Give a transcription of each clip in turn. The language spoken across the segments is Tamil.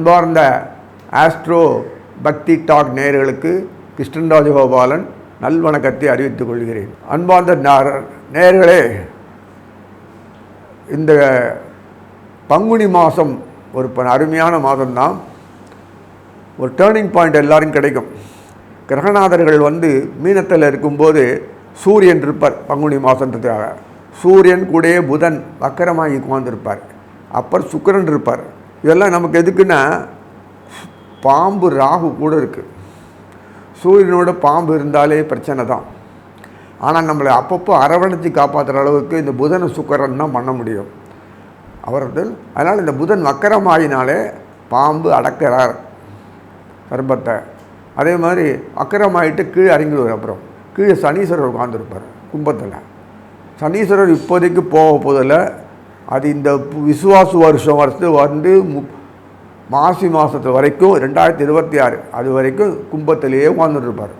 அன்பார்ந்த ஆஸ்ட்ரோ பக்தி டாக் நேயர்களுக்கு கிருஷ்ணன் ராஜகோபாலன் நல்வணக்கத்தை அறிவித்துக் கொள்கிறேன். அன்பார்ந்த நேயர்களே இந்த பங்குனி மாதம் ஒரு ப- அருமையான மாதம்தான். ஒரு டேர்னிங் பாயிண்ட் எல்லாரும் கிடைக்கும். கிரகநாதர்கள் வந்து மீனத்தில் இருக்கும்போது சூரியன் இருப்பார் பங்குனி மாதன்றதுக்காக சூரியன் கூடயே புதன் வக்கரமாகி உட்காந்துருப்பார் அப்புறம் சுக்கிரன் இருப்பார். இதெல்லாம் நமக்கு எதுக்குன்னா பாம்பு ராகு கூட இருக்குது சூரியனோட பாம்பு இருந்தாலே பிரச்சனை தான். ஆனால் நம்மளை அப்பப்போ அரவணைச்சு காப்பாற்றுற அளவுக்கு இந்த புதனை சுக்கரன் தான் பண்ண முடியும். அவர்கள் அதனால் இந்த புதன் வக்கரமாகினாலே பாம்பு அடக்கிறார். சர்பத்தை அதே மாதிரி அக்கரமாயிட்டு கீழே அறிஞர் அப்புறம். கீழே சனீஸ்வரர் உட்காந்துருப்பார் கும்பத்தில். சனீஸ்வரர் இப்போதைக்கு போக போதில் அது இந்த பு- விசுவாசு வருஷம் வருஷத்து வந்து மாசி மாதத்து வரைக்கும் ரெண்டாயிரத்தி இருபத்தி ஆறு அது வரைக்கும் கும்பத்திலேயே உட்காந்துருப்பார்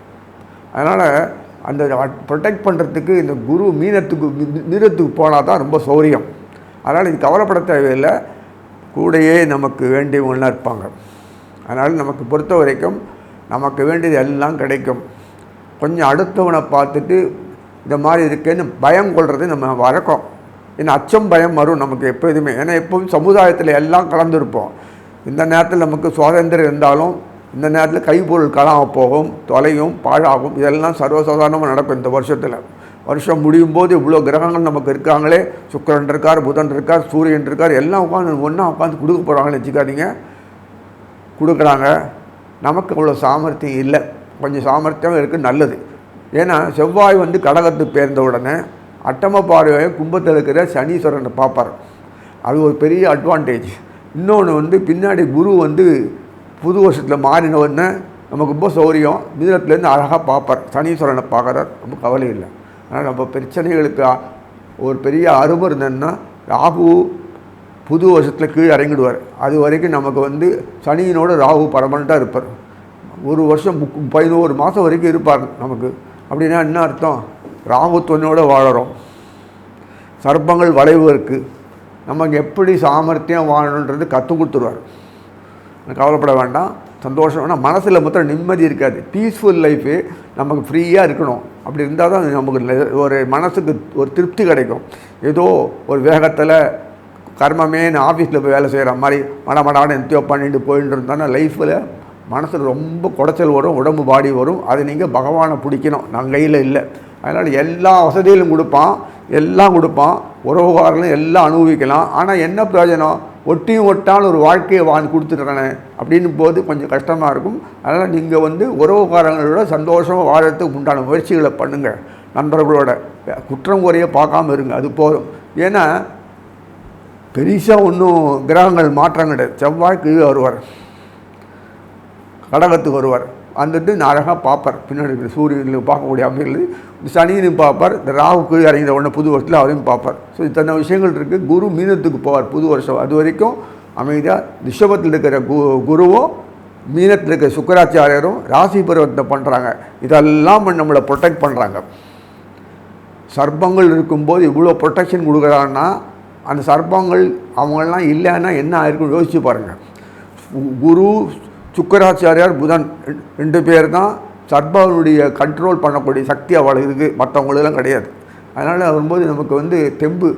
அதனால் அந்த ப்ரொடெக்ட் பண்ணுறதுக்கு இந்த குரு மீனத்துக்கு மி- மீனத்துக்கு போனால் தான் ரொம்ப சௌரியம். அதனால் இது கவலைப்பட தேவையில்லை. கூடயே நமக்கு வேண்டியவங்களாம் இருப்பாங்க. அதனால் நமக்கு பொறுத்த வரைக்கும் நமக்கு வேண்டியது எல்லாம் கிடைக்கும். கொஞ்சம் அடுத்தவனை பார்த்துட்டு இந்த மாதிரி இருக்கேன்னு பயம் கொள்வது நம்ம வழக்கம். ஏன்னா அச்சம் பயம் வரும் நமக்கு எப்போதுமே. ஏன்னா எப்பவும் சமுதாயத்தில் எல்லாம் கலந்துருப்போம். இந்த நேரத்தில் நமக்கு சுதந்திரம் இருந்தாலும் இந்த நேரத்தில் கைப்பொருள் கலாம போகும் தொலையும் பாழாகும். இதெல்லாம் சர்வசாதாரணமாக நடக்கும் இந்த வருஷத்தில். வருஷம் முடியும் போது இவ்வளோ கிரகங்கள் நமக்கு இருக்காங்களே. சுக்கிரன் இருக்கார் புதன் இருக்கார் சூரியன் இருக்கார். எல்லாம் உட்காந்து ஒன்றா உட்காந்து கொடுக்க போகிறாங்கன்னு வச்சுக்காதீங்க கொடுக்குறாங்க. நமக்கு அவ்வளோ சாமர்த்தியம் இல்லை. கொஞ்சம் சாமர்த்தியம் இருக்குது நல்லது. ஏன்னா செவ்வாய் வந்து கடகத்துக்கு பேர்ந்த உடனே அட்டம கும்பத்தில் இருக்கிற சனீஸ்வரனை பார்ப்பார். அது ஒரு பெரிய அட்வான்டேஜ் இன்னொன்று வந்து பின்னாடி குரு வந்து புது வருஷத்தில் மாறின உடனே நமக்கு ரொம்ப சௌரியம். மிதனத்துலேருந்து அழகாக பார்ப்பார். சனீஸ்வரனை பார்க்குறார். ரொம்ப கவலை இல்லை. ஆனால் நம்ம பிரச்சனைகளுக்கு ஒரு பெரிய அருமை இருந்ததுன்னா ராகு புது வருஷத்தில் கீழே இறங்கிடுவார். அது வரைக்கும் நமக்கு வந்து சனியினோட ராகு பரமனண்ட்டாக இருப்பார். ஒரு வருஷம் முக் பதினோரு மாதம் வரைக்கும் இருப்பார் நமக்கு. அப்படின்னா என்ன அர்த்தம்? ராகுத்துவனோட வாழறோம். சர்ப்பங்கள் வளைவு இருக்குது நமக்கு எப்படி சாமர்த்தியம் வாழணுன்றது கற்றுக் கொடுத்துருவார். கவலைப்பட வேண்டாம். சந்தோஷம். வேணாம் மனசில் மொத்தம் நிம்மதி இருக்காது. பீஸ்ஃபுல் லைஃபு நமக்கு ஃப்ரீயாக இருக்கணும். அப்படி இருந்தால் தான் நமக்கு ஒரு மனசுக்கு ஒரு திருப்தி கிடைக்கும். ஏதோ ஒரு வேகத்தில் கர்மமே நான் ஆஃபீஸில் போய் வேலை செய்கிற மாதிரி மடமடான்னு எத்தையோ பண்ணிட்டு போயிட்டு இருந்தானா லைஃப்பில் மனசில் ரொம்ப குடைச்சல் வரும் உடம்பு பாடி வரும். அதை நீங்கள் பகவானை பிடிக்கணும். நான் கையில் இல்லை. அதனால் எல்லா வசதிகளும் கொடுப்பான் எல்லாம் கொடுப்பான். உறவுகாரங்களும் எல்லாம் அனுபவிக்கலாம். ஆனால் என்ன பிரயோஜனம்? ஒட்டியும் ஒட்டால் ஒரு வாழ்க்கையை வாழ்ந்து கொடுத்துட்றானே அப்படின்னு போது கொஞ்சம் கஷ்டமாக இருக்கும். அதனால் நீங்கள் வந்து உறவுகாரங்களோட சந்தோஷமாக வாழறதுக்கு உண்டான முயற்சிகளை பண்ணுங்கள் நண்பர்களோட. குற்றம் குறைய பார்க்காம இருங்க. அது போதும். ஏன்னா பெருசாக ஒன்றும் கிரகங்கள் மாற்றம் கிடையாது. செவ்வாய் கீழே வருவார். கடகத்துக்கு வருவார். வந்துட்டு நான் அழகாக பார்ப்பார் பின்னாடி இருக்கிற பார்க்கக்கூடிய அமைகள் இந்த சனியனையும் பார்ப்பார். இந்த ராகுக்கு இறங்கிற உடனே புது வருஷத்தில் அவரையும் பார்ப்பார். ஸோ இத்தனை விஷயங்கள் இருக்குது குரு மீனத்துக்கு போவார் புது வருஷம். அது வரைக்கும் அமைதியாக ரிஷபத்தில் இருக்கிற கு குருவும் மீனத்தில் இருக்கிற சுக்கராச்சாரியரும் ராசி பருவத்தை பண்ணுறாங்க இதெல்லாம் நம்மளை ப்ரொடெக்ட் பண்ணுறாங்க சர்ப்பங்கள் இருக்கும்போது இவ்வளோ ப்ரொடெக்ஷன் கொடுக்குறாங்கன்னா அந்த சர்ப்பங்கள் அவங்களாம் இல்லைன்னா என்ன ஆயிருக்கும் யோசிச்சு பாருங்கள் குரு சுக்கராச்சாரியார் புதன் ரெண்டு பேர் தான் சர்ப்பனுடைய கண்ட்ரோல் பண்ணக்கூடிய சக்தி அவளுக்கு இருக்குது மற்றவங்களெல்லாம் கிடையாது. அதனால் வரும்போது நமக்கு வந்து தெம்பு.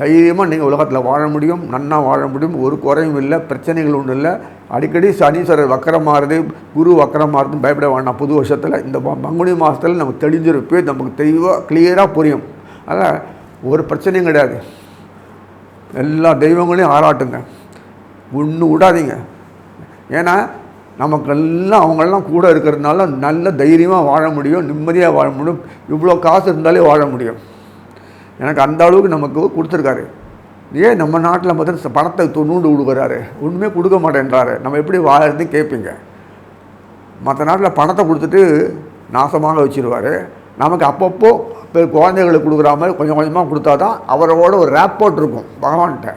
தைரியமாக நீங்கள் உலகத்தில் வாழ முடியும். நன்னா வாழ முடியும். ஒரு குறையும் இல்லை. பிரச்சனைகள் ஒன்றும் இல்லை. அடிக்கடி சனீஸ்வரர் வக்கரமாறுது குரு வக்கரமாறுதுன்னு பயப்பட வேண்டாம். புது வருஷத்தில் இந்த பங்குனி மாதத்தில் நமக்கு தெளிஞ்சிருப்பே நமக்கு தெளிவாக கிளியராக புரியும். அதனால் ஒரு பிரச்சனையும் கிடையாது. எல்லா தெய்வங்களையும் ஆராட்டுங்க. ஒன்று விடாதீங்க. ஏன்னா நமக்கெல்லாம் அவங்கெல்லாம் கூட இருக்கிறதுனால நல்ல தைரியமாக வாழ முடியும் நிம்மதியாக வாழ முடியும். இவ்வளோ காசு இருந்தாலே வாழ முடியும். எனக்கு அந்த அளவுக்கு நமக்கு கொடுத்துருக்காரு. ஏன் நம்ம நாட்டில் பார்த்தா பணத்தை தொண்ணூண்டு கொடுக்குறாரு? ஒன்றுமே கொடுக்க மாட்டேன்றாரு. நம்ம எப்படி வாழறதுன்னு கேட்பீங்க. மற்ற நாட்டில் பணத்தை கொடுத்துட்டு நாசமாக வச்சுருவார். நமக்கு அப்பப்போ இப்போ குழந்தைகளுக்கு கொடுக்குற மாதிரி கொஞ்சம் கொஞ்சமாக கொடுத்தா தான் அவரோட ஒரு ரேப்போர்ட் இருக்கும் பகவான்கிட்ட.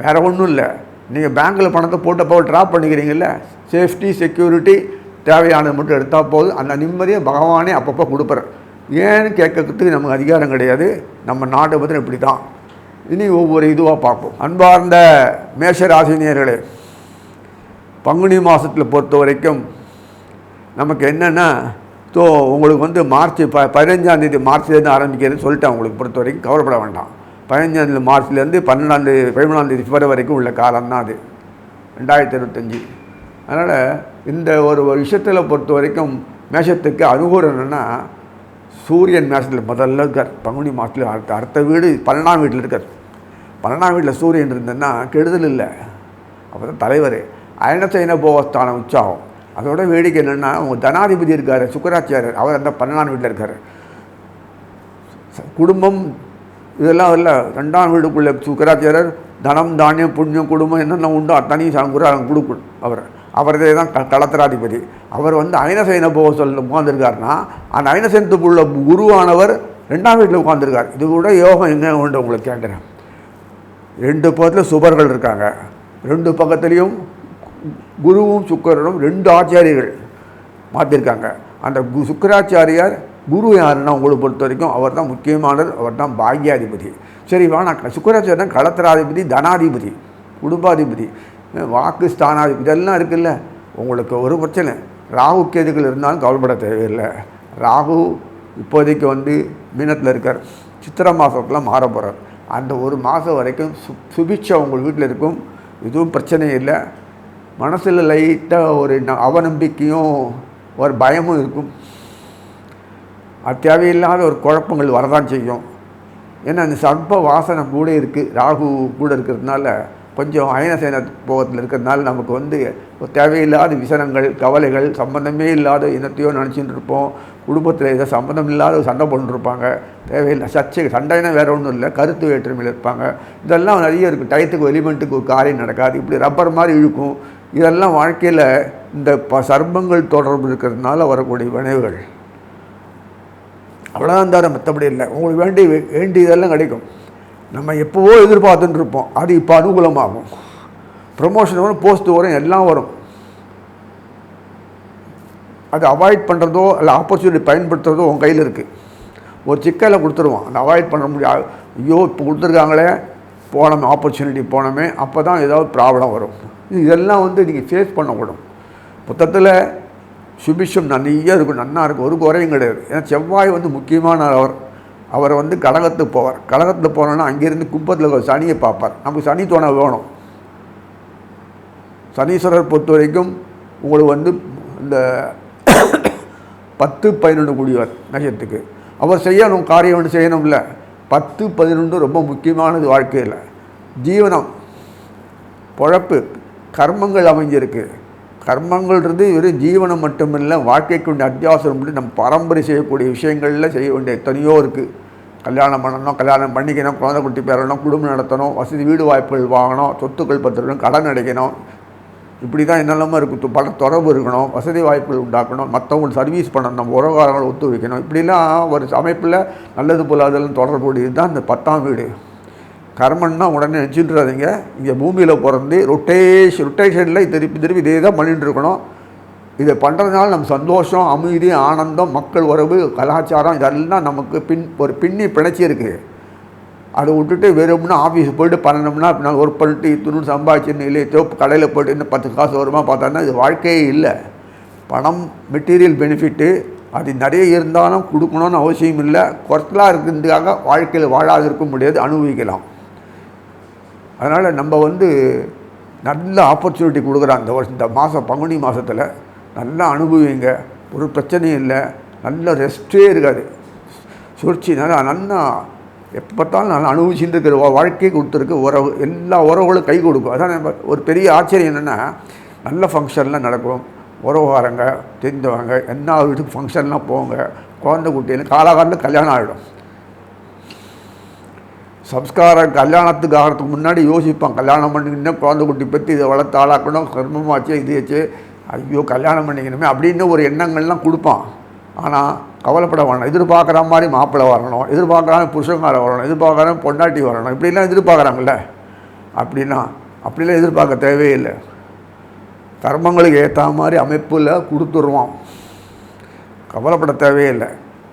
வேறு ஒன்றும் இல்லை. நீங்கள் பேங்க்கில் பணத்தை போட்டப்போ ட்ராப் பண்ணிக்கிறீங்கல்ல? சேஃப்டி செக்யூரிட்டி தேவையானது மட்டும் எடுத்தால் போதும். அந்த நிம்மதியை பகவானே அப்பப்போ கொடுப்பார். ஏன்னு கேட்கறதுக்கு நமக்கு அதிகாரம் கிடையாது. நம்ம நாட்டை பற்றி இப்படி தான் இனி ஒவ்வொரு இதுவாக பார்ப்போம். அன்பார்ந்த மேஷராசினியர்களே பங்குனி மாதத்தில் பொறுத்த வரைக்கும் நமக்கு என்னென்னா ஸோ உங்களுக்கு வந்து மார்ச் ப பதினஞ்சாந்தேதி மார்ச்லேருந்து ஆரம்பிக்கிறதுன்னு சொல்லிட்டேன். உங்களுக்கு பொறுத்த வரைக்கும் கவலைப்பட வேண்டாம். பதினஞ்சாந்தேதி மார்ச்லேருந்து பன்னெண்டாந்தேதி பதிமூணாந்தேதி பிப்ரவரி வரைக்கும் உள்ள காலம் தான் அது. ரெண்டாயிரத்தி இருபத்தஞ்சி. அதனால் இந்த ஒரு விஷயத்தில் பொறுத்த வரைக்கும் மேஷத்துக்கு அனுகூலம் என்னென்னா சூரியன் மேஷத்தில் முதல்ல இருக்கார். பங்குனி மாதத்தில் அடுத்த அடுத்த வீடு பன்னெண்டாம் வீட்டில் இருக்கார். பன்னெண்டாம் வீட்டில் சூரியன் இருந்ததுன்னா கெடுதல் இல்லை. அப்போ தான் தலைவர். அயனசைன போகஸ்தானம் உற்சாகம். அதோட வேடிக்கை என்னென்னா அவங்க தனாதிபதி இருக்கார் சுக்கராச்சாரியர். அவர் அந்த பன்னெண்டாம் வீட்டில் இருக்கார். ச- குடும்பம் இதெல்லாம் இல்லை. ரெண்டாம் வீடுக்குள்ளே சுக்கராச்சாரியர் தனம் தானியம் புண்ணியம் குடும்பம் என்னென்ன உண்டோ அத்தனையும் சங்குரா கொடுக்கும் அவர் அவரதே தான் க களத்திராதிபதி அவர் வந்து அயனசைன போக சொல்ல உட்காந்துருக்காருன்னா அந்த அயனசைனத்துக்குள்ள குருவானவர் ரெண்டாம் வீட்டில் உட்காந்துருக்கார் இது கூட யோகம் எங்கே உண்டு உங்களுக்கு கேட்குறேன் ரெண்டு பக்கத்தில் சுபர்கள் இருக்காங்க. ரெண்டு பக்கத்துலேயும் குருவும் சுக்கரனும் ரெண்டு ஆச்சாரியர்கள் மாற்றிருக்காங்க அந்த கு சுக்கராச்சாரியார் குரு யாருன்னா உங்களை பொறுத்த வரைக்கும் அவர் தான் முக்கியமானவர் அவர் தான் பாக்யாதிபதி. சரி நான் சுக்கராச்சாரியர் களத்திராதிபதி தனாதிபதி குடும்பாதிபதி வாக்கு ஸ்தானாதிபதி இதெல்லாம் இருக்குல்ல. உங்களுக்கு ஒரு பிரச்சனை. ராகு கேதுகள் இருந்தாலும் கவலைப்பட தேவையில்லை. ராகு இப்போதைக்கு வந்து மீனத்தில் இருக்கார். சித்திரை மாதத்தில் மாற போகிறார் அந்த ஒரு மாதம் வரைக்கும் சு சுபிட்சை உங்கள் வீட்டில் இருக்கும். எதுவும் பிரச்சனை இல்லை. மனசில் லைட்டாக ஒரு ந- அவநம்பிக்கையும் ஒரு பயமும் இருக்கும். அது தேவையில்லாத ஒரு குழப்பங்கள் வரதான் செய்யும். ஏன்னா அந்த சர்ப்ப வாசனை கூட இருக்குது ராகு கூட இருக்கிறதுனால கொஞ்சம் அயனசேன போகத்தில் இருக்கிறதுனால நமக்கு வந்து தேவையில்லாத விசனங்கள் கவலைகள் சம்பந்தமே இல்லாத இனத்தையோ நினச்சிட்டு இருப்போம். குடும்பத்தில் ஏதோ சம்பந்தம் இல்லாத சண்டை போட்டுருப்பாங்க தேவையில்லை. சர்ச்சை சண்டைனா வேறு ஒன்றும் இல்லை. கருத்து வேற்றுமையில் இருப்பாங்க. இதெல்லாம் நிறைய இருக்குது டயத்துக்கு எலிமெண்ட்டுக்கு ஒரு காரியம் நடக்காது. இப்படி ரப்பர் மாதிரி இழுக்கும். இதெல்லாம் வாழ்க்கையில் இந்த ப சர்ப்பங்கள் தொடர்பு இருக்கிறதுனால வரக்கூடிய விளைவுகள். அவ்வளோதான் தவிர மற்றபடி இல்லை. உங்களுக்கு வேண்டி வேண்டியதெல்லாம் கிடைக்கும். நம்ம எப்போவோ எதிர்பார்த்துட்டு இருப்போம். அது இப்போ அனுகூலமாகும். ப்ரமோஷன் வரும் போஸ்ட் வரும் எல்லாம் வரும். அது அவாய்ட் பண்ணுறதோ இல்லை ஆப்பர்ச்சுனிட்டி பயன்படுத்துறதோ உன் கையில் இருக்குது ஒரு சிக்கலை கொடுத்துருவான். அந்த அவாய்ட் பண்ண முடியாது ஐயோ இப்போ கொடுத்துருக்காங்களே. போனோமே ஆப்பர்ச்சுனிட்டி போனோமே. அப்போ தான் ஏதாவது ப்ராப்ளம் வரும். இதெல்லாம் வந்து நீங்கள் ஃபேஸ் பண்ணக்கூடும். மொத்தத்தில் சுபிஷம் நிறைய இருக்கும் நன்னா இருக்கும். ஒரு குறையும் கிடையாது. ஏன்னா செவ்வாய் வந்து முக்கியமான அவர். அவர் வந்து கடகத்துக்கு போவார். கடகத்தில் போனோன்னா அங்கேருந்து கும்பத்தில் சனியை பார்ப்பார். நமக்கு சனி தோணை வேணும். சனீஸ்வரர் பொறுத்த வரைக்கும் உங்களுக்கு வந்து இந்த பத்து பதினொன்று கூடியவர் நகத்துக்கு அவர் செய்யணும் காரியம் ஒன்று செய்யணும்ல. பத்து பதினொன்று ரொம்ப முக்கியமானது வாழ்க்கையில். ஜீவனம் பொழப்பு கர்மங்கள் அமைஞ்சிருக்கு. கர்மங்கள்ன்றது வெறும் ஜீவனம் மட்டுமில்லை வாழ்க்கைக்கு வேண்டிய அத்தியாவசம் நம்ம பரம்பரை செய்யக்கூடிய விஷயங்களில் செய்ய வேண்டிய எத்தனையோ இருக்குது கல்யாணம் பண்ணணும் கல்யாணம் பண்ணிக்கணும் குழந்தை குட்டி பெறணும் குடும்பம் நடத்தணும் வசதி வீடு வாய்ப்புகள் வாங்கணும் சொத்துக்கள் பத்திரணும் கடன் அடைக்கணும். இப்படி தான் என்னெல்லாமோ இருக்குது பல தொடர்பு இருக்கணும் வசதி வாய்ப்புகள் உண்டாக்கணும் மற்றவங்களுக்கு சர்வீஸ் பண்ணணும் நம்ம உறவுகாரங்களை ஒத்து வைக்கணும் இப்படிலாம் ஒரு அமைப்பில் நல்லது போல அதெல்லாம் தொடர்புடையது தான் இந்த பத்தாம் வீடு. கர்மன்னா உடனே நினச்சிட்டுறாதீங்க இங்கே பூமியில் பிறந்து ரொட்டேஷன் ரொட்டேஷனில் திருப்பி திருப்பி இதே தான் பண்ணிட்டு இருக்கணும் இதை பண்ணுறதுனால நம்ம சந்தோஷம் அமைதி ஆனந்தம் மக்கள் உறவு கலாச்சாரம் இதெல்லாம் நமக்கு பின் ஒரு பின்னி பிணைச்சி இருக்குது அதை விட்டுட்டு வெறும்னா ஆஃபீஸ் போய்ட்டு பண்ணணும்னா நான் ஒர்க் பண்ணிட்டு இத்தணும் சம்பாதிச்சுன்னு இல்லை தோப்பு கடையில் போயிட்டு இன்னும் பத்து காசு வருமா பார்த்தோன்னா இது வாழ்க்கையே இல்லை. பணம் மெட்டீரியல் பெனிஃபிட்டு அது நிறைய இருந்தாலும் கொடுக்கணும்னு அவசியம் இல்லை. குறைச்சலாக இருக்கிறதுக்காக வாழ்க்கையில் வாழாது இருக்க முடியாது அனுபவிக்கலாம். அதனால் நம்ம வந்து நல்ல ஆப்பர்ச்சுனிட்டி கொடுக்குறோம் இந்த வருஷம் இந்த மாதம் பங்குனி மாதத்தில் நல்லா அனுபவிங்க ஒரு பிரச்சனையும் இல்லை. நல்ல ரெஸ்ட்டே இருக்காது. சுழற்சி நல்லா நல்லா எப்போ பார்த்தாலும் நல்லா அனுபவிச்சுட்டு இருக்கிற வாழ்க்கையை கொடுத்துருக்கு. உறவு எல்லா உறவுகளும் கை கொடுக்கும். அதான் நம்ம ஒரு பெரிய ஆச்சரியம் என்னென்னா நல்ல ஃபங்க்ஷன்லாம் நடக்கும். உறவுகாரங்க தெரிஞ்சவங்க என்ன வீட்டுக்கு ஃபங்க்ஷன்லாம் போங்க. குழந்தை குட்டின்னு காலாகாலத்தில் கல்யாணம் ஆகிடும் சம்ஸ்காரம் கல்யாணத்துக்கு ஆகிறதுக்கு முன்னாடி யோசிப்பான். கல்யாணம் பண்ணிக்கிட்டே குழந்தை குட்டி பற்றி இதை வளர்த்து ஆளாக்கணும் கர்மமாச்சு இது ஆச்சு. ஐயோ கல்யாணம் பண்ணிக்கணுமே அப்படின்னு ஒரு எண்ணங்கள்லாம் கொடுப்பான். ஆனால் கவலைப்பட வரணும் எதிர்பார்க்குற மாதிரி மாப்பிள்ளை வரணும் எதிர்பார்க்குறாங்க புருஷங்கார வரணும் எதிர்பார்க்குற பொண்டாட்டி வரணும். இப்படிலாம் எதிர்பார்க்குறாங்கல்ல. அப்படின்னா அப்படிலாம் எதிர்பார்க்க தேவையில்லை கர்மங்களுக்கு ஏற்ற மாதிரி அமைப்பில் கொடுத்துருவான். கவலைப்பட தேவையில்லை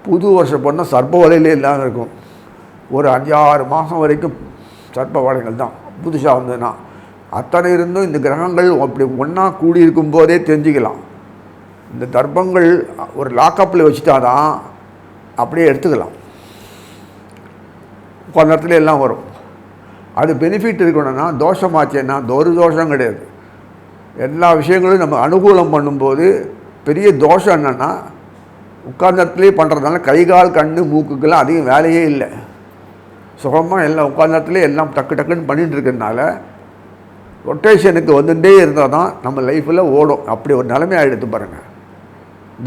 புது வருஷம் பொண்ணு சர்ப்ப வலையிலே இல்லாமல் இருக்கும். ஒரு அஞ்சாறு மாதம் வரைக்கும் சர்ப்ப தான். புதுசாக வந்ததுன்னா. அத்தனை இருந்தும் இந்த கிரகங்கள் அப்படி ஒன்றா கூடி இருக்கும் போதே தெரிஞ்சுக்கலாம். இந்த தர்ப்பங்கள் ஒரு லாக்கப்பில் வச்சுட்டாதான் அப்படியே எடுத்துக்கலாம். கொஞ்ச நேரத்துல எல்லாம் வரும். அது பெனிஃபிட் இருக்கணும்னா தோஷமாச்சேன்னா ஒரு தோஷம் கிடையாது. எல்லா விஷயங்களும் நம்ம அனுகூலம் பண்ணும்போது பெரிய தோஷம் என்னென்னா உட்கார்ந்த இடத்துலேயே பண்ணுறதுனால கை கால் கண் மூக்குக்கெல்லாம் அதிகம் வேலையே இல்லை. சுகமாக எல்லாம் உட்கார்ந்த இடத்துலேயே எல்லாம் டக்கு டக்குன்னு பண்ணிகிட்டு இருக்கிறதுனால ரொட்டேஷனுக்கு வந்துட்டே இருந்தால் தான் நம்ம லைஃப்பில் ஓடும். அப்படி ஒரு நிலைமையாக எடுத்து பாருங்கள்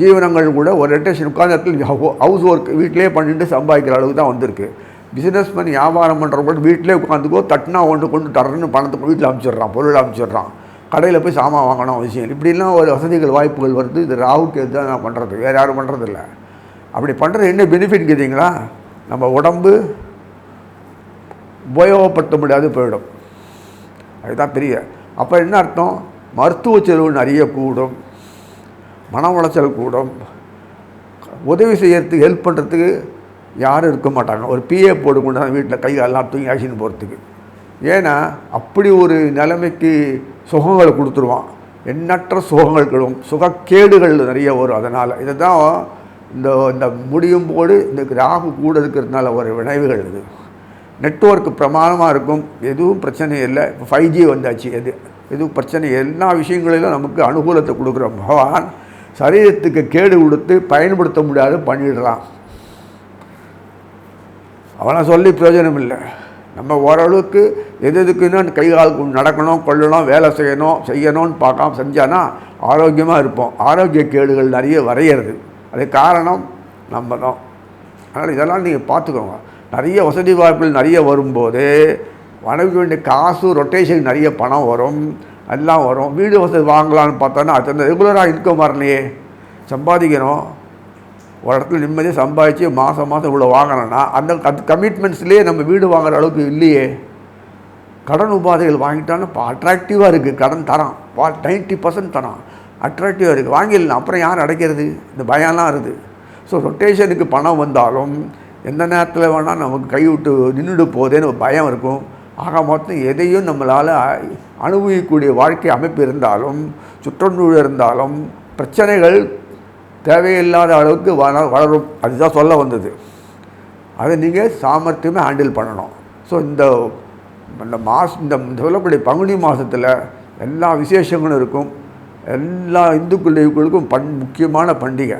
ஜீவனங்கள் கூட ஒரு ரொட்டேஷன் உட்கார்ந்த இடத்துல ஹவுஸ் ஒர்க் வீட்டிலே பண்ணிட்டு சம்பாதிக்கிற அளவுக்கு தான் வந்திருக்கு. பிஸ்னஸ் பண்ணி வியாபாரம் பண்ணுறவங்க வீட்டிலே உட்காந்துக்கோ தட்டினா ஒன்று கொண்டு தரணும்னு பணத்தை வீட்டில் அனுப்பிச்சிடுறான் பொருள் அனுப்பிச்சிடுறான். கடையில் போய் சாமான் வாங்கணும் அவசியம். இப்படிலாம் ஒரு வசதிகள் வாய்ப்புகள் வருது. இது ராவுக்கு எதுதான் நான் பண்ணுறது வேறு யாரும் பண்ணுறதில்ல அப்படி பண்ணுறது என்ன பெனிஃபிட் கேட்டிங்களா? நம்ம உடம்பு உபயோகப்படுத்த முடியாது போயிடும். அதுதான் பெரிய. அப்போ என்ன அர்த்தம்? மருத்துவ செலவு நிறைய கூடும். மன உளைச்சல் கூடும். உதவி செய்யறதுக்கு ஹெல்ப் பண்ணுறதுக்கு யாரும் இருக்க மாட்டாங்க. ஒரு பிஏ போட்டு கொண்டு தான் வீட்டில் கை எல்லாம் தூங்கி ஆக்சிஜன் போகிறதுக்கு ஏன்னா அப்படி ஒரு நிலைமைக்கு சுகங்களை கொடுத்துருவான். எண்ணற்ற சுகங்கள் சுகக்கேடுகள் நிறைய வரும் அதனால். இதை தான் இந்த இந்த முடியும் போது இந்த ராகு கூட இருக்கிறதுனால ஒரு விளைவுகள் இது. நெட்வொர்க் பிரமாணமாக இருக்கும். எதுவும் பிரச்சனை இல்லை. இப்போ ஃபைவ் ஜி வந்தாச்சு. எது எதுவும் பிரச்சனை? எல்லா விஷயங்களிலும் நமக்கு அனுகூலத்தை கொடுக்குற பகவான் சரீரத்துக்கு கேடு கொடுத்து பயன்படுத்த முடியாது பண்ணிடுறான் அவனை சொல்லி பிரயோஜனம் இல்லை நம்ம ஓரளவுக்கு எது எதுக்குன்னு கை கால் நடக்கணும் கொள்ளணும் வேலை செய்யணும் செய்யணும்னு பார்க்காம செஞ்சானா ஆரோக்கியமாக இருப்போம். ஆரோக்கிய கேடுகள் நிறைய வரையிறது. அது காரணம் நம்ம தான். அதனால் இதெல்லாம் நீங்கள் பார்த்துக்கோங்க. நிறைய வசதி வாய்ப்புகள் நிறைய வரும்போது வணக்க வேண்டிய காசு ரொட்டேஷன் நிறைய பணம் வரும் எல்லாம் வரும். வீடு வசதி வாங்கலாம்னு பார்த்தோன்னா அது அந்த ரெகுலராக இன்கம் வரலையே. சம்பாதிக்கணும். ஒரு இடத்துல நிம்மதியாக சம்பாதிச்சு மாதம் மாதம் இவ்வளோ வாங்கினோன்னா அந்த அது கமிட்மெண்ட்ஸ்லேயே நம்ம வீடு வாங்குற அளவுக்கு இல்லையே. கடன் உபாதைகள் வாங்கிட்டாலும் இப்போ அட்ராக்டிவாக இருக்குது கடன் தரான். வா நைன்ட்டி பர்சன்ட் தரான். அட்ராக்டிவாக இருக்குது வாங்கிடலாம். அப்புறம் யார் அடைக்கிறது? இந்த பயம்லாம் இருக்குது ஸோ ரொட்டேஷனுக்கு பணம் வந்தாலும் எந்த நேரத்தில் வேணால் நமக்கு கைவிட்டு நின்றுட்டு போதேன்னு ஒரு பயம் இருக்கும். ஆக மொத்தம் எதையும் நம்மளால் அனுபவிக்கக்கூடிய வாழ்க்கை அமைப்பு இருந்தாலும் சுற்றச்சூழல் இருந்தாலும் பிரச்சனைகள் தேவையில்லாத அளவுக்கு வள வளரும். அதுதான் சொல்ல வந்தது. அதை நீங்கள் சாமர்த்தியமே ஹேண்டில் பண்ணணும். ஸோ இந்த இந்த மாஸ் இந்த சொல்லக்கூடிய பங்குனி மாதத்தில் எல்லா விசேஷங்களும் இருக்கும். எல்லா இந்துக்கள் பண் முக்கியமான பண்டிகை.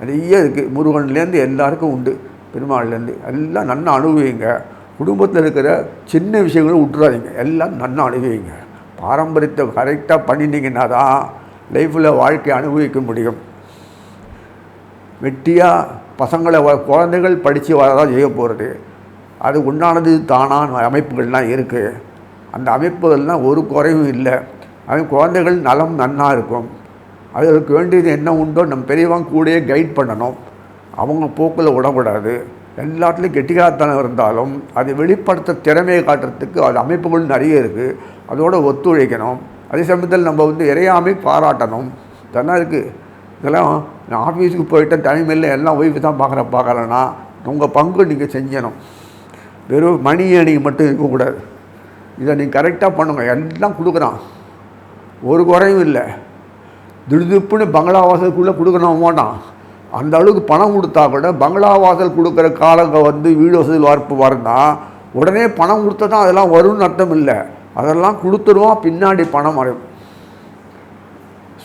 நிறைய இருக்குது முருகன்லேருந்து எல்லாருக்கும் உண்டு. பெருமாள்லேருந்து எல்லாம் நன்னா அனுபவிங்க குடும்பத்தில் இருக்கிற சின்ன விஷயங்களும் விட்டுறாதீங்க எல்லாம் நன்னா அனுபவிங்க பாரம்பரியத்தை கரெக்டாக பண்ணிட்டீங்கன்னா தான் லைஃப்பில் வாழ்க்கையை அனுபவிக்க முடியும். வெட்டியாக பசங்களை குழந்தைகள் படித்து வரதான் செய்ய போகிறது அது உண்டானது தானான அமைப்புகள்லாம் இருக்குது அந்த அமைப்புகள்லாம் ஒரு குறைவும் இல்லை. அது குழந்தைகள் நலம் நன்னாக இருக்கும். அதுக்கு வேண்டியது என்ன உண்டோ நம்ம பெரியவங்க கூடயே கைட் பண்ணணும். அவங்க போக்கில் விடக்கூடாது. எல்லாத்துலேயும் கெட்டிகாரத்தனம் இருந்தாலும் அதை வெளிப்படுத்த திறமையை காட்டுறதுக்கு அது அமைப்புகள் நிறைய இருக்குது அதோட ஒத்துழைக்கணும். அதே சமயத்தில் நம்ம வந்து இறையாமை பாராட்டணும். இதெல்லாம் இருக்குது இதெல்லாம் நான் ஆஃபீஸுக்கு போயிட்டேன் தனிமையில் எல்லாம் ஓய்வு தான் பார்க்குற பார்க்கலன்னா உங்கள் பங்கு நீங்கள் செஞ்சணும். வெறும் மணியை நீங்கள் மட்டும் இருக்கக்கூடாது இதை நீங்கள் கரெக்டாக பண்ணுங்கள் எல்லாம் கொடுக்குறான். ஒரு குறையும் இல்லை. திடுதிப்புன்னு பங்களா வாசலுக்குள்ளே கொடுக்கணும்? வேண்டாம் அந்த அளவுக்கு பணம் கொடுத்தா கூட பங்களா வாசல் கொடுக்குற காலங்க வந்து வீடு வசதி வார்ப்பு வரனா உடனே பணம் கொடுத்தா தான் அதெல்லாம் வரும்னு அர்த்தம் இல்லை. அதெல்லாம் கொடுத்துருவான் பின்னாடி பணம் வரும்.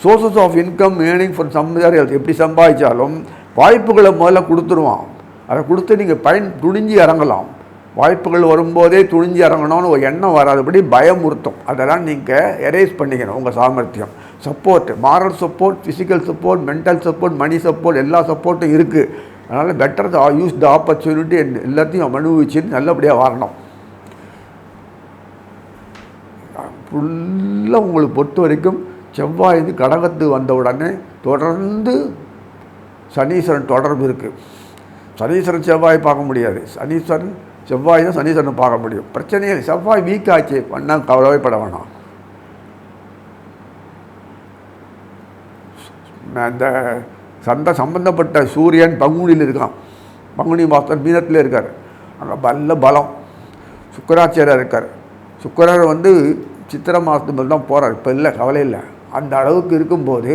Sources of income earning for சம்பாரி எப்படி சம்பாதிச்சாலும் வாய்ப்புகளை முதல்ல கொடுத்துருவான் அதை கொடுத்து நீங்கள் பயன் துணிஞ்சு இறங்கலாம். வாய்ப்புகள் வரும்போதே துணிஞ்சு இறங்கணும்னு ஒரு எண்ணம் வராதபடி பயமுறுத்தும். அதெல்லாம் நீங்கள் எரேஸ் பண்ணிக்கணும் உங்கள் சாமர்த்தியம். Support moral support physical support mental support money support எல்லா சப்போர்ட்டும் இருக்குது அதனால் better the use the opportunity எல்லாத்தையும் அனுபவிச்சுன்னு நல்லபடியாக வரணும் ஃபுல்லாக உங்களுக்கு பொறுத்த வரைக்கும் செவ்வாய் வந்து கடகத்துக்கு வந்த உடனே தொடர்ந்து சனீஸ்வரன் தொடர்பு இருக்குது சனீஸ்வரன் செவ்வாய் பார்க்க முடியாது. சனீஸ்வரன் செவ்வாய் தான் சனீஸ்வரன் பார்க்க முடியும். பிரச்சனையே இல்லை. செவ்வாய் வீக் ஆச்சு. பண்ணால் கவலைப்பட வேணாம். அந்த சந்த சம்பந்தப்பட்ட சூரியன் பங்குனியில் இருக்கான். பங்குனி மாஸ்டர் மீனத்தில் இருக்கார். அங்கே நல்ல பலம். சுக்கராச்சாரியார் இருக்கார். சுக்கரர் வந்து சித்திரை மாதத்துக்கு தான் போகிறார் இப்போ இல்லை கவலை இல்லை. அந்த அளவுக்கு இருக்கும்போது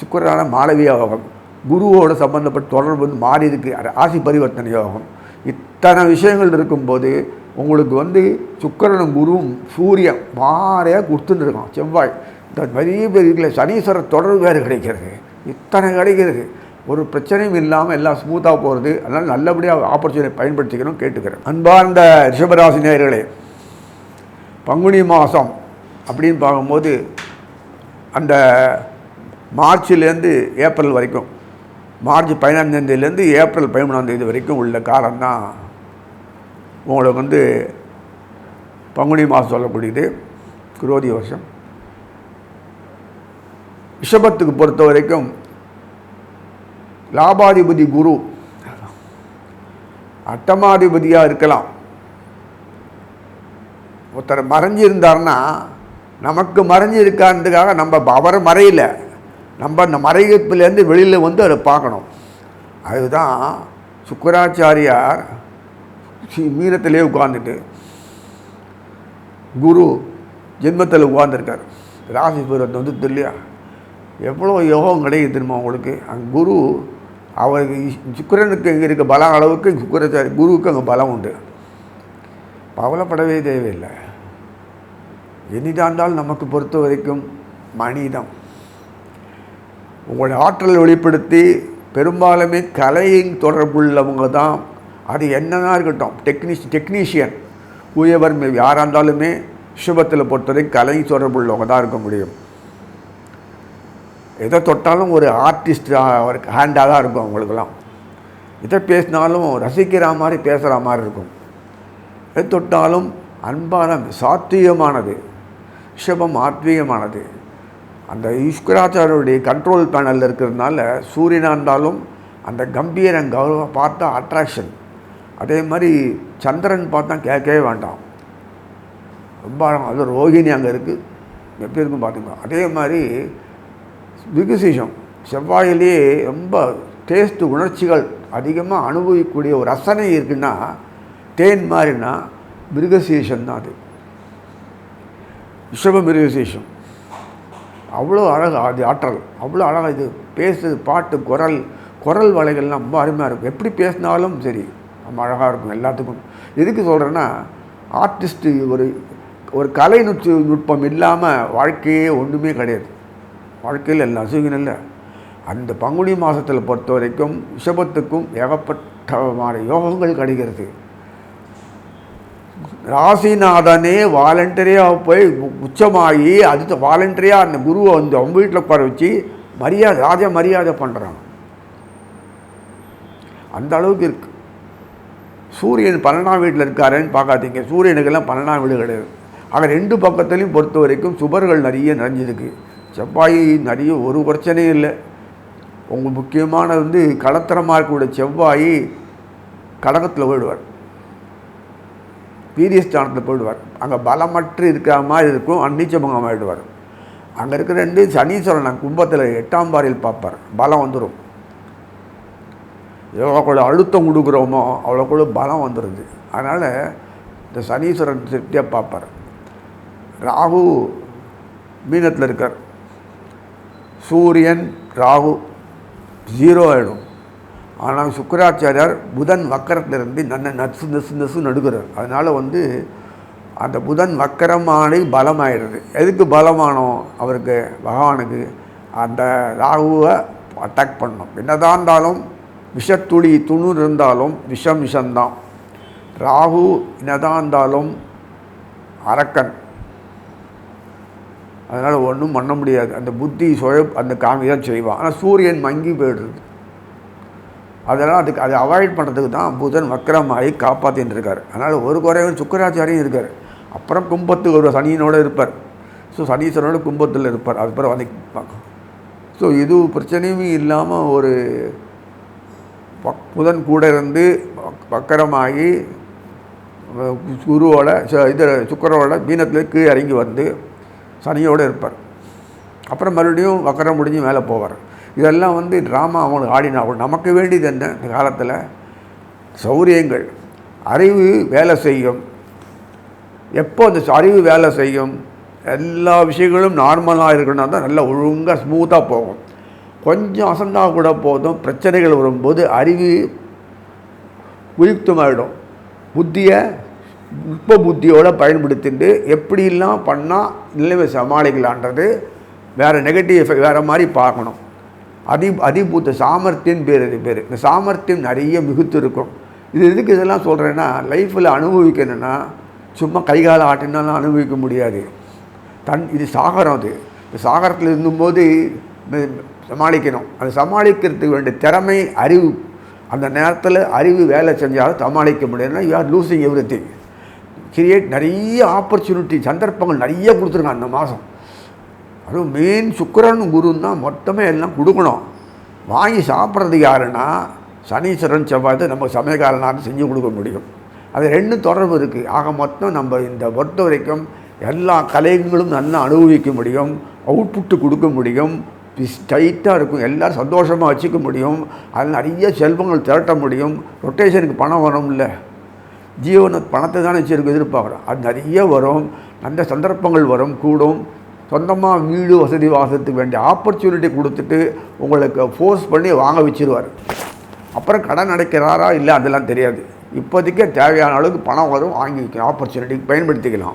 சுக்கரான மாளவிய யோகம் குருவோட சம்மந்தப்பட்ட தொடர்பு வந்து மாறி இருக்கு. ஆசி பரிவர்த்தனை யோகம் இத்தனை விஷயங்கள் இருக்கும்போது உங்களுக்கு வந்து சுக்கரனும் குருவும் சூரியன் மாறையாக கொடுத்துன்னு இருக்கான். செவ்வாய். இந்த பெரிய பெரிய சனீஸ்வரர் தொடர்பு வேறு கிடைக்கிறது. இத்தனை கிடைக்கிறது. ஒரு பிரச்சனையும் இல்லாமல் எல்லாம் ஸ்மூத்தாக போகிறது அதனால் நல்லபடியாக ஆப்பர்ச்சுனிட்டி பயன்படுத்திக்கணும் கேட்டுக்கிறேன். அன்பார்ந்த ரிஷபராசி நேர்களே பங்குனி மாதம் அப்படின்னு பார்க்கும்போது அந்த மார்ச்சிலேருந்து ஏப்ரல் வரைக்கும் மார்ச் பதினஞ்சாந்தேதியிலேருந்து ஏப்ரல் பதிமூணாந்தேதி வரைக்கும் உள்ள காலம்தான் உங்களுக்கு வந்து பங்குனி மாதம் சொல்லக்கூடியது. குரோதி வருஷம். ரிஷபத்துக்கு பொறுத்த வரைக்கும் லாபாதிபதி குரு அட்டமாதிபதியாக இருக்கலாம். ஒருத்தர் மறைஞ்சிருந்தார்னா நமக்கு மறைஞ்சிருக்கான்றதுக்காக நம்ம அவர் மறையில். நம்ம அந்த மறைப்பிலேருந்து வெளியில் வந்து அதை பார்க்கணும். அதுதான் சுக்கராச்சாரியார் மீனத்திலே உட்கார்ந்துட்டு குரு ஜென்மத்தில் உட்கார்ந்துருக்கார். ராசி வந்து இல்லையா எவ்வளோ யோகம் கிடைக்குது தெரியுமா உங்களுக்கு? அங்கே குரு அவருக்கு சுக்கரனுக்கு சுக்கிரனுக்கு இங்கே இருக்க பலம் அளவுக்கு சுக்கராச்சாரி குருவுக்கு அங்கே பலம் உண்டு. கவலைப்படவே தேவையில்லை. என்னதான் இருந்தாலும் நமக்கு பொறுத்த வரைக்கும் மனிதம். உங்களுடைய ஆற்றலை வெளிப்படுத்தி பெரும்பாலுமே கலையின் தொடர்புள்ளவங்க தான். அது என்னதான் இருக்கட்டும் டெக்னிஷ் டெக்னீஷியன் உயவர் யாராக இருந்தாலுமே சுபத்தில் பொறுத்தவரைக்கும் கலை தொடர்புள்ளவங்க தான் இருக்க முடியும். எதை தொட்டாலும் ஒரு ஆர்டிஸ்ட் ஒரு ஹேண்டாக தான் இருக்கும் அவங்களுக்கெல்லாம். எதை பேசினாலும் ரசிக்கிற மாதிரி பேசுகிற மாதிரி இருக்கும். எது தொட்டாலும் அன்பான சாத்வீகமானது ரிஷபம் ஆத்வீகமானது அந்த ஈஸ்வராச்சாரியருடைய கண்ட்ரோல் பேனலில் இருக்கிறதுனால சூரியனாக இருந்தாலும் அந்த கம்பீரம் கௌரவம் பார்த்தா அட்ராக்ஷன் அதே மாதிரி சந்திரன் பார்த்தா கேட்கவே வேண்டாம். ரொம்ப அது ரோகிணி அங்கே இருக்குது எப்படி இருக்கும் பார்த்துக்கலாம் அதே மாதிரி விகுசிஷம். செவ்வாயிலே ரொம்ப டேஸ்ட்டு உணர்ச்சிகள் அதிகமாக அனுபவிக்கக்கூடிய ஒரு ரசனை இருக்குன்னா தேன் மாதிரினா மிருகசீஷம் தான் அது. விஷப மிருகசீஷம். அவ்வளோ அழகா அது ஆற்றல். அவ்வளோ அழகாக இது பேசுது பாட்டு குரல் குரல் வலைகள்லாம் ரொம்ப அருமையாக இருக்கும். எப்படி பேசினாலும் சரி ரொம்ப அழகாக இருக்கும் எல்லாத்துக்கும். எதுக்கு சொல்கிறேன்னா ஆர்டிஸ்ட்டு ஒரு ஒரு கலை நுட்ப நுட்பம் இல்லாமல் வாழ்க்கையே ஒன்றுமே கிடையாது. வாழ்க்கையில் எல்லாம் அசுகின் இல்லை. அந்த பங்குனி மாதத்தில் பொறுத்த வரைக்கும் ரிஷபத்துக்கும் ஏகப்பட்டமான யோகங்கள் கிடைக்கிறது. ராசிநாதனே வாலண்டரியாக போய் உ- உச்சமாகி அடுத்த வாலண்டரியாக அந்த குருவை வந்து அவங்க வீட்டில் உட்கார வச்சு மரியாதை ராஜ மரியாதை பண்ணுறாங்க அந்த அளவுக்கு இருக்கு. சூரியன் பன்னெண்டாம் வீட்டில் இருக்காருன்னு பார்க்காதீங்க. சூரியனுக்கெல்லாம் பன்னெண்டாம் வீடு கிடையாது. ஆக ரெண்டு பக்கத்துலையும் பொறுத்த வரைக்கும் சுபர்கள் நிறைய நிறைஞ்சிருக்கு. செவ்வாய் நிறைய ஒரு பிரச்சனையும் இல்லை. உங்கள் முக்கியமான வந்து களத்திரமாக இருக்கக்கூடிய செவ்வாய் கடகத்தில் போயிடுவார். வீரியஸ்தானத்தில் போயிடுவார். அங்கே பலமற்று இருக்கிற மாதிரி இருக்கும் அந்நீச்சபங்கம் ஆகிடுவார் அங்கே இருக்கிற ரெண்டு சனீஸ்வரன் கும்பத்தில் எட்டாம் பாறையில் பார்ப்பார். பலம் வந்துடும் எவ்வளோக்குள்ள அழுத்தம் கொடுக்குறோமோ அவ்வளோக்குள்ள பலம் வந்துடுது அதனால் இந்த சனீஸ்வரன் திருப்தியாக பார்ப்பார். ராகு மீனத்தில் இருக்கார். சூரியன் ராகு ஜீரோ ஆகிடும் ஆனால் சுக்கராச்சாரியார் புதன் வக்கரத்திலிருந்து நன்ன நசு நசு நசு நடுக்கிறார் அதனால் வந்து அந்த புதன் வக்கரமானி பலமாயிடுது. எதுக்கு பலமானோம் அவருக்கு பகவானுக்கு அந்த ராகுவை அட்டாக் பண்ணணும் என்னதான் இருந்தாலும் விஷத்துளி துணு இருந்தாலும் விஷம் விஷம்தான். ராகு என்னதான் இருந்தாலும் அரக்கன். அதனால் ஒன்றும் பண்ண முடியாது. அந்த புத்தி சுய அந்த காமி தான் செய்வான். ஆனால் சூரியன் மங்கி போயிடுறது அதெல்லாம் அதுக்கு அதை அவாய்ட் பண்ணுறதுக்கு தான் புதன் வக்கரமாகி காப்பாற்றின்னு இருக்கார் அதனால் ஒரு குறைவன் சுக்கராச்சாரியும் இருக்கார். அப்புறம் கும்பத்துக்கு ஒரு சனியனோட இருப்பார். ஸோ சனீஸ்வரனோட கும்பத்தில் இருப்பார். அதுக்கப்புறம் வந்து பார்க்கும் ஸோ இது பிரச்சனையும் இல்லாமல் ஒரு பக்- புதன் கூட இருந்து வக்- வக்கரமாகி குருவோட ச- இது சுக்கரோட மீனத்தில் கீழே இறங்கி வந்து சனியோடு இருப்பார். அப்புறம் மறுபடியும் வக்கரம் முடிஞ்சு மேலே போவார். இதெல்லாம் வந்து ட்ராமா அவங்களுக்கு ஆடினா நமக்கு வேண்டியது என்ன? இந்த காலத்தில் சௌரியங்கள் அறிவு வேலை செய்யும். எப்போ அந்த அறிவு வேலை செய்யும்? எல்லா விஷயங்களும் நார்மலாக இருக்கணும் தான் நல்லா ஒழுங்காக ஸ்மூத்தாக போகும். கொஞ்சம் அசந்தா கூட போதும். பிரச்சனைகள் வரும்போது அறிவு உயுக்தமாகிடும் புத்தியை நுட்ப புத்தியோடு பயன்படுத்திட்டு எப்படிலாம் பண்ணால் நிலைமை சமாளிக்கலான்றது வேறு நெகட்டிவ் எஃபெக்ட் வேறு மாதிரி பார்க்கணும். அதி அதிபூத்த சாமர்த்தியம் பேர் இது பேர். இந்த சாமர்த்தியம் நிறைய மிகுத்து இருக்கும் இது எதுக்கு இதெல்லாம் சொல்கிறேன்னா லைஃப்பில் அனுபவிக்கணும்னா சும்மா கை கால ஆட்டினாலும் அனுபவிக்க முடியாது. தன் இது சாகரம் அது. இந்த சாகரத்தில் இருந்தும்போது சமாளிக்கணும். அது சமாளிக்கிறதுக்கு வேண்டிய திறமை அறிவு. அந்த நேரத்தில் அறிவு வேலை செஞ்சாலும் சமாளிக்க முடியும்னா you are losing everything create நிறைய ஆப்பர்ச்சுனிட்டி சந்தர்ப்பங்கள் நிறைய கொடுத்துருக்காங்க அந்த மாதம். அதுவும் மெயின் சுக்கரன் குருன்னு தான் மொத்தமே எல்லாம் கொடுக்கணும். வாங்கி சாப்பிட்றது யாருன்னா சனீஸ்வரன் செவ்வாய் தான் நம்ம சமயக்காரனாக செஞ்சு கொடுக்க முடியும். அது ரெண்டும் தொடர்பு இருக்குது ஆக மொத்தம் நம்ம இந்த பொறுத்த வரைக்கும் எல்லா கலைகளும் நல்லா அனுபவிக்க முடியும். அவுட்புட்டு கொடுக்க முடியும். டைட்டாக இருக்கும். எல்லோரும் சந்தோஷமாக வச்சுக்க முடியும். அதில் நிறைய செல்வங்கள் திரட்ட முடியும். ரொட்டேஷனுக்கு பணம் வரும்ல. ஜீவன பணத்தை தானே வச்சிருக்கு எதிர்பார்க்குறோம் அது நிறைய வரும். நல்ல சந்தர்ப்பங்கள் வரும் கூடும். சொந்தமாக வீடு வசதி வாசத்துக்கு வேண்டிய ஆப்பர்ச்சுனிட்டி கொடுத்துட்டு உங்களுக்கு ஃபோர்ஸ் பண்ணி வாங்க வச்சிருவார். அப்புறம் கடன் அடைக்கிறாரா இல்லை அதெல்லாம் தெரியாது. இப்போதைக்கே தேவையான அளவுக்கு பணம் வரும் வாங்கி வைக்கணும் ஆப்பர்ச்சுனிட்டி பயன்படுத்திக்கலாம்.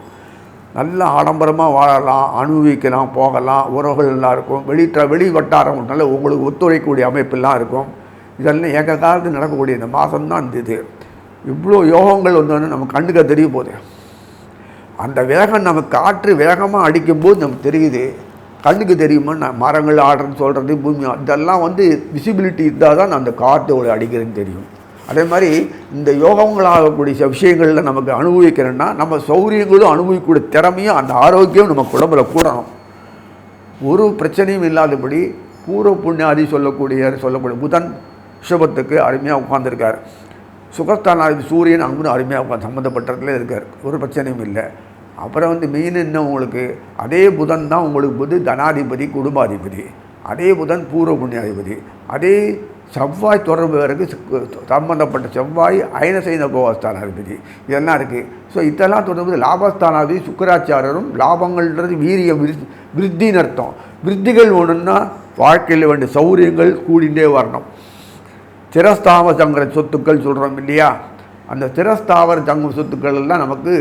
நல்லா ஆடம்பரமாக வாழலாம் அனுபவிக்கலாம் போகலாம். உறவுகள் நல்லா இருக்கும். வெளி ட்ர- வெளி வட்டாரம் நல்ல உங்களுக்கு ஒத்துழைக்கக்கூடிய அமைப்பெல்லாம் இருக்கும். இதெல்லாம் ஏக காலத்தில் நடக்கக்கூடிய இந்த மாதம் தான் இந்த இது. இவ்வளோ யோகங்கள் வந்தோன்னு நம்ம கண்ணுக்கு தெரிய போகுது அந்த வேகம் நம்ம காற்று வேகமாக அடிக்கும்போது நமக்கு தெரியுது. கண்ணுக்கு தெரியுமா? நான் மரங்கள் ஆடுறேன்னு சொல்கிறது பூமி இதெல்லாம் வந்து விசிபிலிட்டி இருந்தால் தான் அந்த காற்று அடிக்கிறதுன்னு தெரியும். அதே மாதிரி இந்த யோகங்களாகக்கூடிய சில விஷயங்களில் நமக்கு அனுபவிக்கிறோன்னா நம்ம சௌரியங்களும் அனுபவிக்கக்கூடிய திறமையும் அந்த ஆரோக்கியம் நம்ம உடம்புல கூடணும். ஒரு பிரச்சனையும் இல்லாதபடி பூர்வ புண்ணியாதி சொல்லக்கூடிய சொல்லக்கூடிய புதன் ரிஷபத்துக்கு அருமையாக உட்காந்துருக்கார் சுகஸ்தானாதிபதி சூரியன் அங்குன்னு அருமையாக சம்மந்தப்பட்டதில் சம்மந்தப்பட்டதுல இருக்கார். ஒரு பிரச்சனையும் இல்லை. அப்புறம் வந்து மெயின் என்ன உங்களுக்கு? அதே புதன் தான் உங்களுக்கு புது தனாதிபதி குடும்பாதிபதி. அதே புதன் பூர்வ புண்ணியாதிபதி. அதே செவ்வாய் தொடர்பு வரைக்கும் சம்பந்தப்பட்ட செவ்வாய் அயன செய்த கோவஸ்தானாதிபதி இதெல்லாம் இருக்குது ஸோ இதெல்லாம் தொடர்பு லாபஸ்தானாதிபதி சுக்கராச்சாரரும் லாபங்கள்ன்றது வீரிய விருத்தின்னு அர்த்தம். விருத்திகள் ஒன்றுன்னா வாழ்க்கையில் வேண்டிய சௌரியங்கள் கூடிண்டே வரணும். சிரஸ்தாவர சங்கர சொத்துக்கள் சொல்கிறோம் இல்லையா? அந்த சிரஸ்தாவர சங்க சொத்துக்கள் எல்லாம் நமக்கு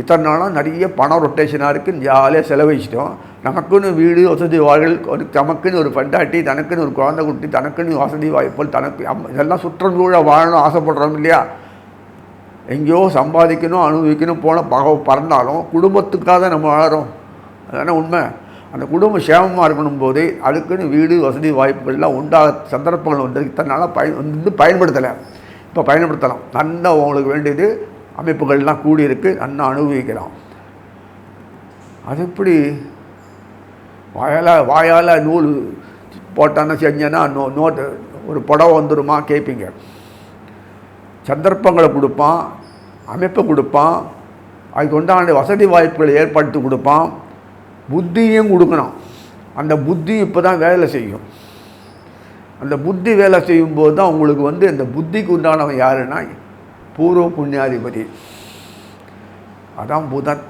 இத்தனை நாளாக நிறைய பணம் ரொட்டேஷனாக இருக்குது ஜாலியாக செலவழிச்சிட்டோம். நமக்குன்னு வீடு வசதி வாழ்கள் ஒரு தமக்குன்னு ஒரு பண்டாட்டி தனக்குன்னு ஒரு குழந்தை குட்டி தனக்குன்னு வசதி வாய்ப்புகள் தனக்கு அம் இதெல்லாம் சுற்றுச்சூழ வாழணும் ஆசைப்படுறோம் இல்லையா? எங்கேயோ சம்பாதிக்கணும் அனுபவிக்கணும் போன பக பறந்தாலும் குடும்பத்துக்காக தான் நம்ம வாழறோம். அதானே உண்மை? அந்த குடும்பம் சேமமாக இருக்கணும் போது அதுக்குன்னு வீடு வசதி வாய்ப்புகள்லாம் உண்டாக சந்தர்ப்பங்கள் வந்து இத்தனை பயன் வந்து பயன்படுத்தலை. இப்போ பயன்படுத்தலாம். நல்லா உங்களுக்கு வேண்டியது அமைப்புகள்லாம் கூடியிருக்கு. நல்லா அனுபவிக்கலாம். அது எப்படி? வாயால் வாயால் நூல் போட்டான்னா செஞ்சேன்னா நோ நோட்டு ஒரு புடவை வந்துருமா கேட்பீங்க. சந்தர்ப்பங்களை கொடுப்பான் அமைப்பை கொடுப்பான் அதுக்கு உண்டான வசதி வாய்ப்புகளை ஏற்படுத்தி கொடுப்பான். புத்தியும் கொடுக்கணும். அந்த புத்தி இப்போ தான் வேலை செய்யும். அந்த புத்தி வேலை செய்யும்போது தான் உங்களுக்கு வந்து அந்த புத்திக்கு உண்டானவன் யாருன்னா பூர்வ புண்ணியாதிபதி. அதான் புதன்.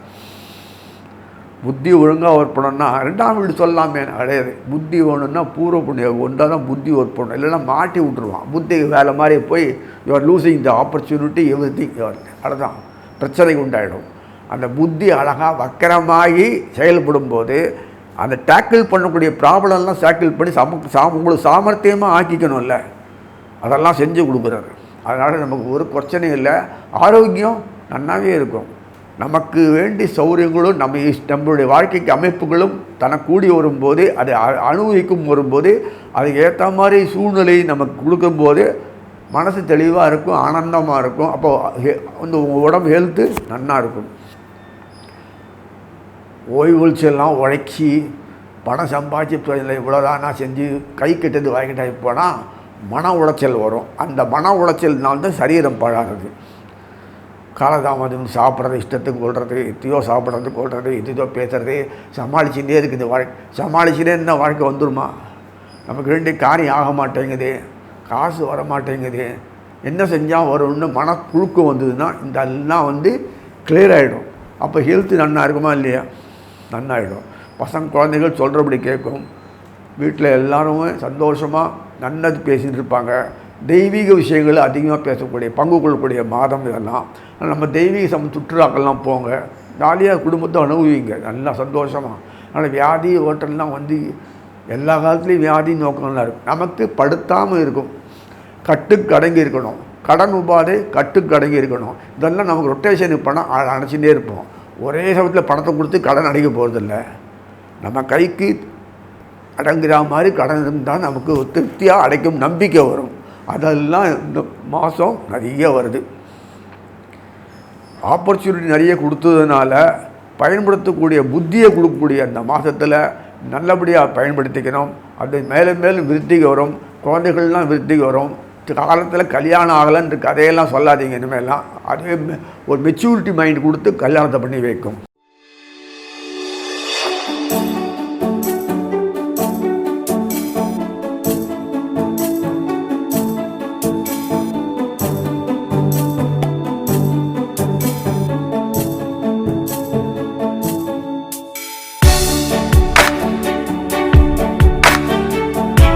புத்தி ஒழுங்காக ஒர்க் ரெண்டாம் வீடு சொல்லலாமே கிடையாது புத்தி வேணும்னா பூர்வ புண்ணியம் ஒன்றா தான் புத்தி ஒர்க் பண்ணணும் இல்லைன்னா மாட்டி விட்டுருவான். புத்தி வேலை மாதிரி போய் your losing the opportunity everything அவ்வளோதான் பிரச்சனை உண்டாயிடும். அந்த புத்தி அழகாக வக்கரமாகி செயல்படும் போது அந்த டேக்கிள் பண்ணக்கூடிய ப்ராப்ளம்லாம் டேக்கிள் பண்ணி சம சா உங்களுக்கு சாமர்த்தியமாக ஆக்கிக்கணும்ல. அதெல்லாம் செஞ்சு கொடுக்குறாரு. அதனால் நமக்கு ஒரு பிரச்சனையும் இல்லை. ஆரோக்கியம் நன்னாவே இருக்கும். நமக்கு வேண்டிய சௌரியங்களும் நம்ம நம்மளுடைய வாழ்க்கைக்கு அமைப்புகளும் தனக்கு கூடி வரும்போது அதை அனுபவிக்கும் வரும்போது அதுக்கு ஏற்ற மாதிரி சூழ்நிலை நமக்கு கொடுக்கும்போது மனசு தெளிவாக இருக்கும் ஆனந்தமாக இருக்கும். அப்போது வந்து உங்கள் உடம்பு ஹெல்த்து நல்லா இருக்கும். ஓய்வூழ்ச்செல்லாம் உழைச்சி பணம் சம்பாதிச்சு தொழிலில் இவ்வளோதானா நான் செஞ்சு கை கெட்டது வாங்கிட்டாய் போனால் மன உளைச்சல் வரும். அந்த மன உளைச்சல்னால்தான் சரீரம் பழகுது. காலதாமதம் சாப்பிட்றது இஷ்டத்துக்கு கொள்வது எத்தையோ சாப்பிட்றது கொள்வது எத்தையோ பேசுறது சமாளிச்சுட்டே இருக்குது வாழ்க்கை சமாளிச்சுட்டே இருந்தால் வாழ்க்கை வந்துருமா? நமக்கு ரெண்டு காரியம் ஆக மாட்டேங்குது காசு வர மாட்டேங்குது என்ன செஞ்சால் வரும்னு மனப்புழுக்கம் வந்ததுன்னா இந்த எல்லாம் வந்து கிளியர் ஆகிடும் அப்போ ஹெல்த்து நன்னா இருக்குமா இல்லையா? நன்னாயிடும். பசங்க குழந்தைகள் சொல்கிறபடி கேட்கும். வீட்டில் எல்லாருமே சந்தோஷமாக நன்னது பேசிகிட்டு இருப்பாங்க. தெய்வீக விஷயங்கள் அதிகமாக பேசக்கூடிய பங்கு கொள்ளக்கூடிய மாதம் இதெல்லாம். நம்ம தெய்வீக சம சுற்றுலாக்கள்லாம் போங்க. ஜாலியாக குடும்பத்தை அனுபவிங்க. நல்லா சந்தோஷமாக அதனால் வியாதி ஓட்டல்லாம் வந்து எல்லா காலத்துலேயும் வியாதி நோக்கம்லாம் இருக்கும். நமக்கு படுத்தாமல் இருக்கும். கட்டுக்கு அடங்கி இருக்கணும். கடன் உபாதை கட்டுக்கு அடங்கி இருக்கணும். இதெல்லாம் நமக்கு ரொட்டேஷனுக்கு பணம் அ- அணைச்சிட்டே இருப்போம். ஒரே சமயத்தில் பணத்தை கொடுத்து கடன் அடைக்க போகிறதில்ல நம்ம கைக்கு அடங்குற மாதிரி கடன் இருந்தால் நமக்கு திருப்தியாக அடைக்கும் நம்பிக்கை வரும். அதெல்லாம் இந்த மாதம் நிறைய வருது. ஆப்பர்ச்சுனிட்டி நிறைய கொடுத்ததுனால பயன்படுத்தக்கூடிய புத்தியை கொடுக்கக்கூடிய அந்த மாதத்தில் நல்லபடியாக பயன்படுத்திக்கணும். அது மேலும் மேலும் விருத்திக்கு வரும். குழந்தைகள்லாம் விருத்திக்கு வரும். காலத்தில் கல்யாணம் ஆகலைன்ற கதையெல்லாம் சொல்லாதீங்க. இனிமேலாம் அதே மெ- ஒரு மெச்சூரிட்டி மைண்ட் கொடுத்து கல்யாணத்தை பண்ணி வைக்கும்.